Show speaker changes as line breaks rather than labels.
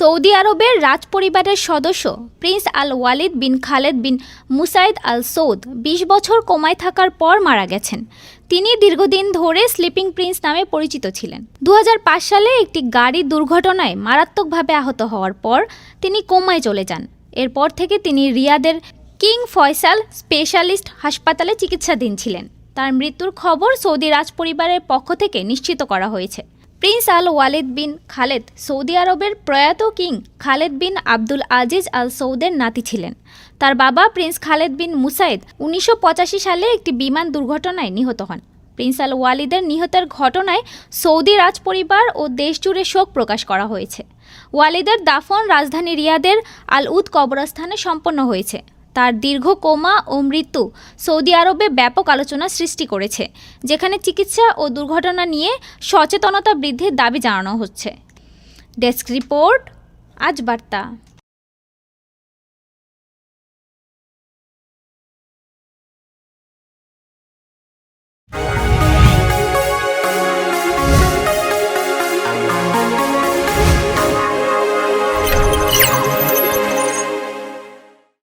Saudi আরবের রাজপরিবারের সদস্য prince Al Walid bin Khaled bin Musaid Al Saud বিশ বছর কোমায় থাকার পর মারা গেছেন। তিনি দীর্ঘদিন ধরে স্লিপিং প্রিন্স নামে পরিচিত ছিলেন। দু হাজার পাঁচ সালে একটি গাড়ি দুর্ঘটনায় মারাত্মকভাবে আহত হওয়ার পর তিনি কোমায় চলে যান। এরপর থেকে তিনি রিয়াদের কিং ফয়সাল স্পেশালিস্ট হাসপাতালে চিকিৎসাধীন ছিলেন। তার মৃত্যুর খবর সৌদি রাজপরিবারের পক্ষ থেকে নিশ্চিত করা হয়েছে। Prince Al Walid bin Khaled Saudi আরবের প্রয়াত king Khaled bin Abdul Aziz Al সৌদের নাতি ছিলেন। তার বাবা প্রিন্স খালেদ বিন মুসাইদ উনিশশো পঁচাশি সালে একটি বিমান দুর্ঘটনায় নিহত হন। প্রিন্স আল ওয়ালিদের নিহতের ঘটনায় সৌদি রাজপরিবার ও দেশজুড়ে শোক প্রকাশ করা হয়েছে। ওয়ালিদের দাফন রাজধানী রিয়াদের আল উদ কবরস্থানে সম্পন্ন হয়েছে। তার দীর্ঘ কোমা ও মৃত্যু সৌদি আরবে ব্যাপক আলোচনা সৃষ্টি করেছে, যেখানে চিকিৎসা ও দুর্ঘটনা নিয়ে সচেতনতা বৃদ্ধির দাবি জানানো হচ্ছে। ডেস্ক রিপোর্ট, আজ বার্তা।